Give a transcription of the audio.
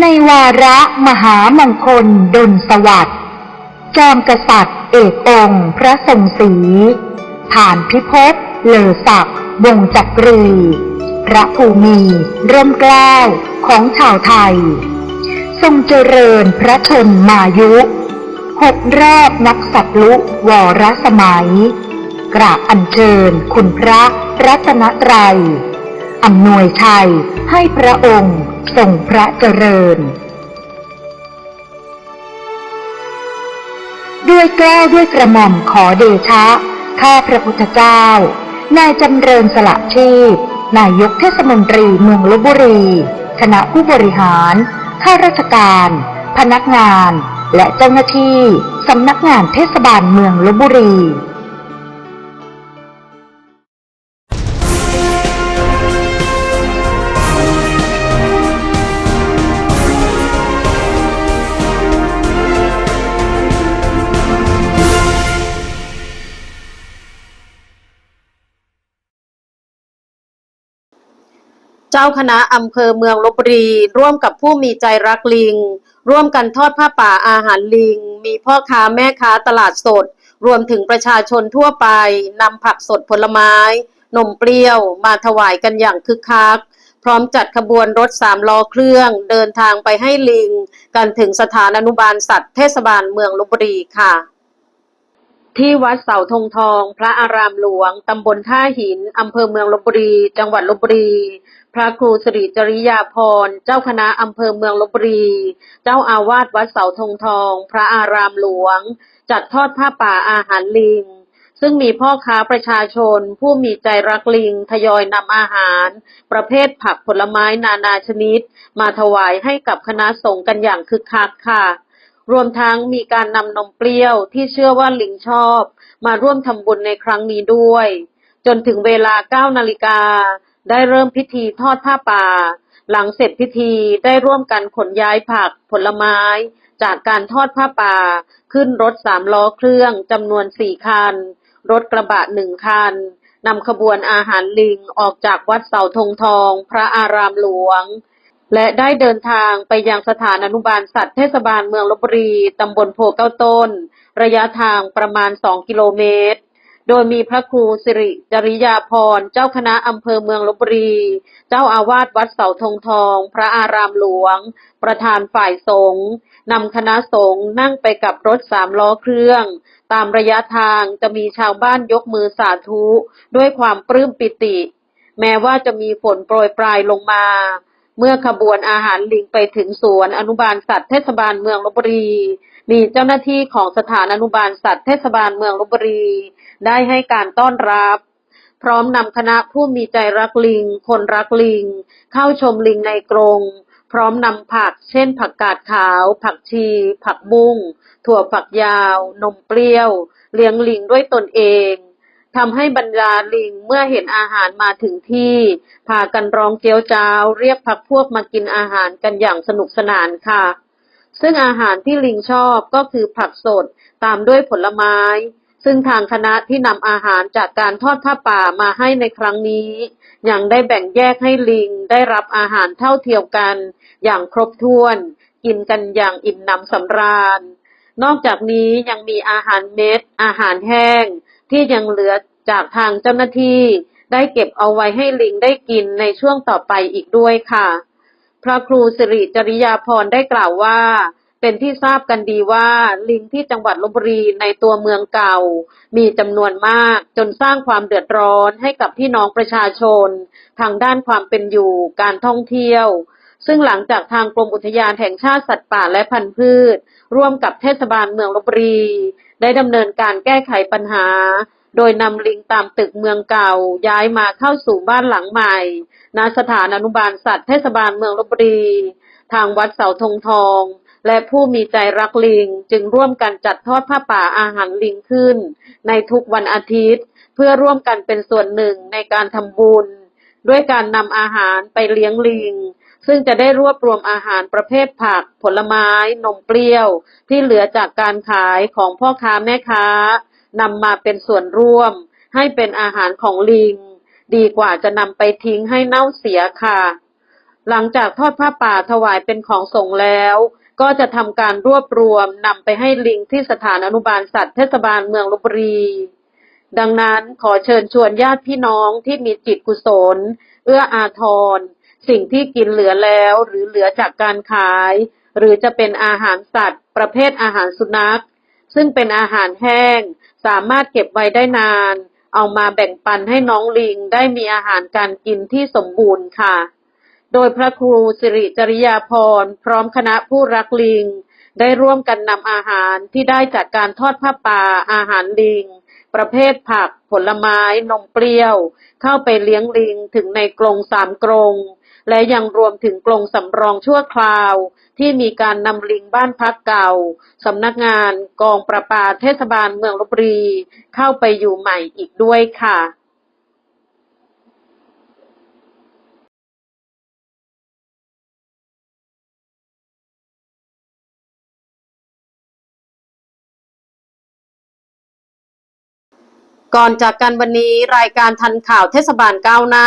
ในวาระมหามงคลดลสวัสดิ์จอมกษัตริย์เอกองค์พระทรงศรีผ่านพิภพเลอศักดิ์วงจักรี พระภูมิร่มเกล้าของชาวไทย ทรงเจริญพระชนมายุหกรอบนักสัตลุวรสมัย กราบอัญเชิญคุณพระรัตนตรัย อำนวยชัยให้พระองค์ทรงพระเจริญ ด้วยแก้วด้วยกระหม่อมขอเดชะ ข้าพระพุทธเจ้า นายจำเริญสละชีพ นายกเทศมนตรีเมืองลบบุรี คณะผู้บริหาร ข้าราชการ พนักงาน และเจ้าหน้าที่สำนักงานเทศบาลเมืองลบบุรี จ้าคณะอำเภอเมืองลบบุรี ร่วมกับผู้มีใจรักลิง ร่วมกันทอดผ้าป่าอาหารลิง มีพ่อค้าแม่ค้าตลาดสด รวมถึงประชาชนทั่วไปนำผักสดผลไม้ นมเปรี้ยวมาถวายกันอย่างคึกคัก พร้อมจัดขบวนรถสามล้อเครื่อง เดินทางไปให้ลิง กันถึงสถานอนุบาลสัตว์เทศบาลเมืองลบบุรีค่ะ ที่วัดเสาธงทอง พระอารามหลวง ตำบลท่าหิน อำเภอเมืองลบบุรี จังหวัดลบบุรี พระครูสิริจริยาพร เจ้าคณะอำเภอเมืองลบบุรี เจ้าอาวาสวัดเสาธงทอง พระอารามหลวง จัดทอดผ้าป่าอาหารลิง ซึ่งมีพ่อค้าประชาชน ผู้มีใจรักลิง ทยอยนำอาหาร ประเภทผักผลไม้นานาชนิด มาถวายให้กับคณะสงฆ์กันอย่างคึกคักค่ะ รวมทั้งมีการนำนมเปรี้ยวที่เชื่อว่าลิงชอบ มาร่วมทำบุญในครั้งนี้ด้วย จนถึงเวลา 9 นาฬิกา ได้เริ่มพิธีทอดผ้าป่า หลังเสร็จพิธีได้ร่วมกันขนย้ายผักผลไม้ จากการทอดผ้าป่า ขึ้นรถสามล้อเครื่องจำนวนสี่คัน รถกระบะหนึ่งคันนำขบวนอาหารลิงออกจากวัดเสาธงทอง พระอารามหลวง และได้เดินทางไปยังสถานอนุบาลสัตว์เทศบาลเมืองลบบุรี ตำบลโพเก้าต้น ระยะทางประมาณ 2 กิโลเมตร โดยมีพระครูสิริจริยาพร เจ้าคณะอำเภอเมืองลบบุรี เจ้าอาวาสวัดเสาธงทอง พระอารามหลวง ประธานฝ่ายสงฆ์นำคณะสงฆ์นั่งไปกับรถสามล้อเครื่อง ตามระยะทางจะมีชาวบ้านยกมือสาธุ ด้วยความปลื้มปิติ แม้ว่าจะมีฝนโปรยปลายลงมา เมื่อขบวนอาหารลิงไปถึงสวนอนุบาลสัตว์เทศบาลเมืองลบบุรี มีเจ้าหน้าที่ของสถานอนุบาลสัตว์เทศบาลเมืองลบบุรี ได้ให้การต้อนรับ พร้อมนำคณะผู้มีใจรักลิง คนรักลิง เข้าชมลิงในกรง พร้อมนำผัก เช่น ผักกาดขาว ผักชี ผักบุ้งถั่วฝักยาว นมเปรี้ยว เลี้ยงลิงด้วยตนเอง ทำให้บรรดาลิงเมื่อเห็นอาหารมาถึงที่ พากันร้องเจียวจ้าว เรียกพักพวกมากินอาหารกันอย่างสนุกสนานค่ะ ซึ่งอาหารที่ลิงชอบก็คือผักสดตามด้วยผลไม้ ซึ่งทางคณะที่นำอาหารจากการทอดผ้าป่ามาให้ในครั้งนี้ ยังได้แบ่งแยกให้ลิงได้รับอาหารเท่าเทียมกัน อย่างครบถ้วน กินกันอย่างอิ่มหนำสำราญ นอกจากนี้ยังมีอาหารเม็ด อาหารแห้ง ที่ยังเหลือจากทางเจ้าหน้าที่ ได้เก็บเอาไว้ให้ลิงได้กินในช่วงต่อไปอีกด้วยค่ะ พระครูสิริจริยาพรได้กล่าวว่า เป็นที่ทราบกันดีว่า ลิงที่จังหวัดลบบุรีในตัวเมืองเก่า มีจำนวนมากจนสร้างความเดือดร้อนให้กับพี่น้องประชาชน ทางด้านความเป็นอยู่การท่องเที่ยว ซึ่งหลังจากทางกรมอุทยานแห่งชาติสัตว์ป่าและพันธุ์พืช ร่วมกับเทศบาลเมืองลบบุรี ได้ดำเนินการแก้ไขปัญหา โดยนำลิงตามตึกเมืองเก่า ย้ายมาเข้าสู่บ้านหลังใหม่ณสถานอนุบาลสัตว์เทศบาลเมืองลบบุรี ทางวัดเสาธงทองและผู้มีใจรักลิงจึงร่วมกันจัดทอดผ้าป่าอาหารลิงขึ้น ในทุกวันอาทิตย์ เพื่อร่วมกันเป็นส่วนหนึ่งในการทำบุญ ด้วยการนำอาหารไปเลี้ยงลิง ซึ่งจะได้รวบรวมอาหารประเภทผัก ผลไม้ นมเปรี้ยว ที่เหลือจากการขายของพ่อค้าแม่ค้านำมาเป็นส่วนร่วม ให้เป็นอาหารของลิง ดีกว่าจะนำไปทิ้งให้เน่าเสียค่ะ หลังจากทอดผ้าป่าถวายเป็นของสงแล้ว ก็จะทำการรวบรวมนำไปให้ลิงที่สถานอนุบาลสัตว์เทศบาลเมืองลบบุรีดังนั้นขอเชิญชวนญาติพี่น้องที่มีจิตกุศล เอื้ออาทร สิ่งที่กินเหลือแล้ว หรือเหลือจากการขาย หรือจะเป็นอาหารสัตว์ ประเภทอาหารสุนัข ซึ่งเป็นอาหารแห้ง สามารถเก็บไว้ได้นาน เอามาแบ่งปันให้น้องลิงได้มีอาหารการกินที่สมบูรณ์ค่ะ โดยพระครูสิริจริยาพรพร้อมคณะผู้รักลิง ได้ร่วมกันนำอาหารที่ได้จากการทอดผ้าป่าอาหารลิงประเภทผัก ผลไม้ นมเปรี้ยว เข้าไปเลี้ยงลิงถึงในกรงสามกรง และยังรวมถึงกรงสำรองชั่วคราว ที่มีการนำลิงบ้านพักเก่าสำนักงานกองประปาเทศบาลเมืองลบบุรีเข้าไปอยู่ใหม่อีกด้วยค่ะก่อนจากกันวันนี้รายการทันข่าวเทศบาลก้าวหน้า